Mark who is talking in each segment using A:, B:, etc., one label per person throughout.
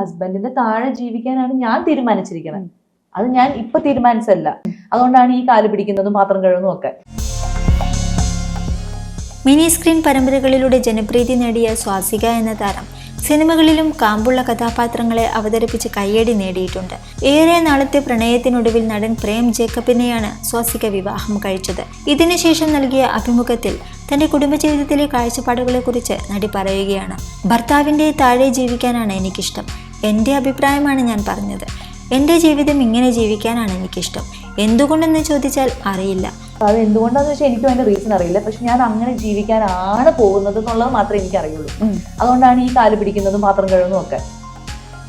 A: ഹസ്ബൻഡിന്റെ താഴെ ജീവിക്കാനാണ് ഞാൻ തീരുമാനിച്ചിരിക്കുന്നത് അത് ഞാൻ ഇപ്പൊ തീരുമാനിച്ചല്ല അതുകൊണ്ടാണ് ഈ കാൽ പിടിക്കുന്നതും പാത്രം കഴുകുന്നതും ഒക്കെ.
B: മിനി സ്ക്രീൻ പരമ്പരകളിലൂടെ ജനപ്രീതി നേടിയ സ്വാസിക എന്ന താരം സിനിമകളിലും കാമ്പുള്ള കഥാപാത്രങ്ങളെ അവതരിപ്പിച്ച് കയ്യടി നേടിയിട്ടുണ്ട്. ഏറെ നാളത്തെ പ്രണയത്തിനൊടുവിൽ നടൻ പ്രേം ജേക്കബിനെയാണ് സ്വാസിക വിവാഹം കഴിച്ചത്. ഇതിനുശേഷം നൽകിയ അഭിമുഖത്തിൽ തന്റെ കുടുംബജീവിതത്തിലെ കാഴ്ചപ്പാടുകളെക്കുറിച്ച് നടി പറയുകയാണ് ഭർത്താവിന്റെ താഴെ ജീവിക്കാനാണ് എനിക്കിഷ്ടം. എന്റെ അഭിപ്രായമാണ് ഞാൻ പറഞ്ഞത്. എന്റെ ജീവിതം ഇങ്ങനെ ജീവിക്കാനാണ് എനിക്കിഷ്ടം. എന്തുകൊണ്ടെന്ന് ചോദിച്ചാൽ അറിയില്ല.
A: അത് എന്തുകൊണ്ടാന്ന് വെച്ചാൽ എനിക്കും അതിന്റെ റീസൺ അറിയില്ല. പക്ഷെ ഞാൻ അങ്ങനെ ജീവിക്കാനാണ് പോകുന്നത് എന്നുള്ളത് മാത്രമേ എനിക്ക് അറിയുള്ളൂ അതുകൊണ്ടാണ് ഈ കാൽ പിടിക്കുന്നതും പാത്രം കഴുകുന്നതും ഒക്കെ.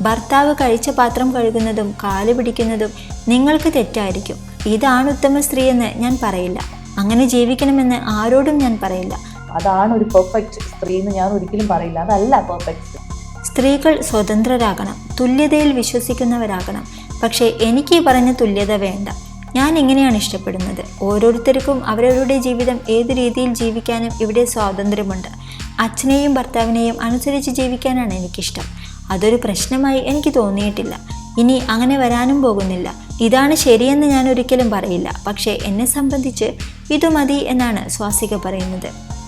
B: ഭർത്താവ് കഴിച്ച പാത്രം കഴുകുന്നതും കാൽ പിടിക്കുന്നതും നിങ്ങൾക്ക് തെറ്റായിരിക്കും. ഇതാണ് ഉത്തമ സ്ത്രീ എന്ന് ഞാൻ പറയില്ല. അങ്ങനെ ജീവിക്കണമെന്ന് ആരോടും ഞാൻ പറയില്ല.
A: അതാണ് ഒരു പെർഫെക്റ്റ് സ്ത്രീ എന്ന് ഞാൻ ഒരിക്കലും പറയില്ല. അതല്ല പെർഫെക്റ്റ്
B: സ്ത്രീകൾ സ്വതന്ത്രരാകണം തുല്യതയിൽ വിശ്വസിക്കുന്നവരാകണം. പക്ഷേ എനിക്ക് പറഞ്ഞ തുല്യത വേണ്ട. ഞാൻ എങ്ങനെയാണ് ഇഷ്ടപ്പെടുന്നത്? ഓരോരുത്തർക്കും അവരവരുടെ ജീവിതം ഏത് രീതിയിൽ ജീവിക്കാനും ഇവിടെ സ്വാതന്ത്ര്യമുണ്ട്. അച്ഛനെയും ഭർത്താവിനെയും അനുസരിച്ച് ജീവിക്കാനാണ് എനിക്കിഷ്ടം. അതൊരു പ്രശ്നമായി എനിക്ക് തോന്നിയിട്ടില്ല. ഇനി അങ്ങനെ വരാനും പോകുന്നില്ല. ഇതാണ് ശരിയെന്ന് ഞാൻ ഒരിക്കലും പറയില്ല. പക്ഷേ എന്നെ സംബന്ധിച്ച് ഇത് മതി എന്നാണ് സ്വാസിക പറയുന്നത്.